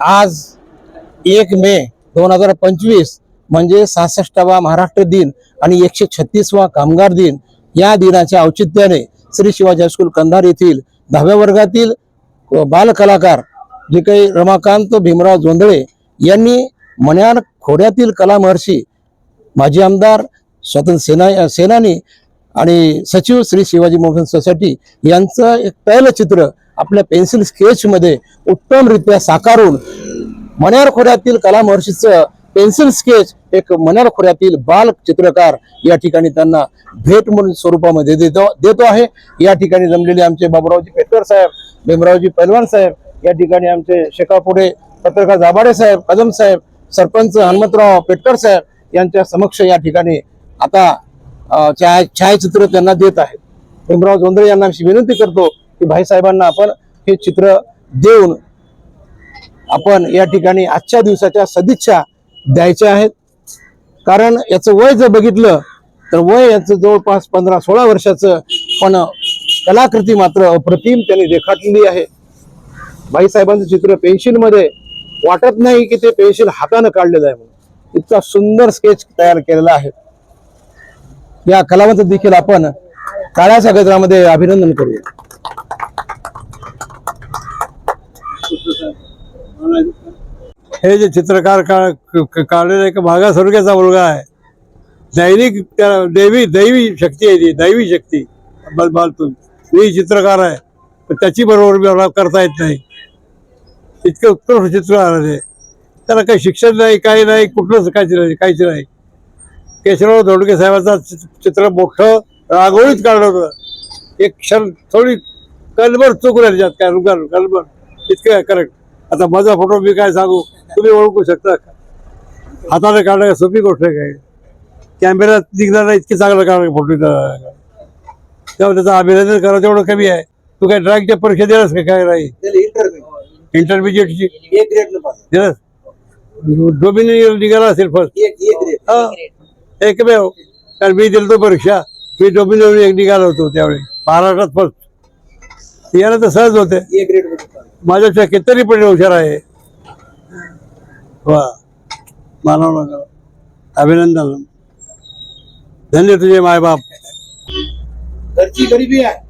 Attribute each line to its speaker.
Speaker 1: आज एक मे दोन हजार पंचवीस म्हणजे सहासष्टावा महाराष्ट्र दिन आणि एकशे छत्तीसवा कामगार दिन या दिनाच्या औचित्याने श्री शिवाजी हायस्कूल कंधार येथील दहाव्या वर्गातील बालकलाकार जे काही रमाकांत भीमराव जोंधळे यांनी मण्यार खोऱ्यातील कलामहर्षी माजी आमदार स्वतंत्र सेना सेनानी आणि सचिव श्री शिवाजी मोहन सोसायटी यांचं एक पहिलं चित्र आपल्या पेन्सिल स्केचमध्ये उत्तमरित्या साकारून मण्यार खोऱ्यातील कला महर्षीचं पेन्सिल स्केच एक मन्यार खोऱ्यातील बाल चित्रकार या ठिकाणी त्यांना भेट म्हणून स्वरूपामध्ये देतो देतो आहे. या ठिकाणी जमलेले आमचे बाबुरावजी पेटकर साहेब भीमरावजी पैलवान साहेब या ठिकाणी आमचे शेकापुढे पत्रकार जाबाडे साहेब कदम साहेब सरपंच हनुमंतराव पेटकर साहेब यांच्या समक्ष या ठिकाणी आता छाया छायाचित्र त्यांना देत आहेत. भीमराव जोंधळे यांना अशी विनंती करतो की भाईसाहेबांना आपण हे चित्र देऊन आपण या ठिकाणी आजच्या दिवसाच्या सदिच्छा द्यायच्या आहेत. कारण याचं वय जर बघितलं तर वय याचं जवळपास पंधरा सोळा वर्षाचं पण कलाकृती मात्र अप्रतिम त्यांनी रेखाटलेली आहे. भाईसाहेबांचं चित्र पेन्सिलमध्ये वाटत नाही की ते पेन्सिल हातानं काढलेलं आहे म्हणून. इतका सुंदर स्केच तयार केलेला आहे. या कलावंत देखील आपण काळ्या गजरामध्ये अभिनंदन करूया.
Speaker 2: हे जे चित्रकार का- क- काढलेला एक मागासवर्गाचा मुलगा आहे. दैनिक त्या दैवी दैवी शक्ती आहे ती दैवी शक्ती. बल बालतून मी चित्रकार आहे. पण त्याची बरोबर मला करता येत नाही. इतकं उत्कृष्ट चित्र आहे त्याला काही शिक्षण नाही काही नाही कुठलंच काहीच नाही काहीच नाही. केशवराव धोडके साहेबांचा चित्र मोठं रागोळीत काढलं होतं. एक क्षण थोडी कलबर चूक त्याच्यात काय रुगार इतकं करेक्ट आता माझा फोटो मी काय सांगू? तुम्ही ओळखू शकता का? हाताने काढणं सोपी गोष्ट आहे काय? कॅमेऱ्यात निघणारा इतके चांगलं काढणं फोटो तेव्हा त्याचं अभिनंदन करा तेवढं कमी आहे. तू काय ड्रॉइंगच्या परीक्षा दिलास का? काय नाही. इंटरमिजिएटची दिलास? डोमिनियर निघाला असेल फर्स्ट हा. एकमेव. कारण मी दिलं तो परीक्षा. मी डोमिनियर एक निघालो होतो त्यावेळी. महाराष्ट्रात फर्स्ट याला तर सहज होते. माझ्यापेक्षा कितीतरी पण हुशार आहे. वा. मानव नगर. अभिनंदन. धन्य तुझे मायबाप.
Speaker 1: घरची गरिबी आहे.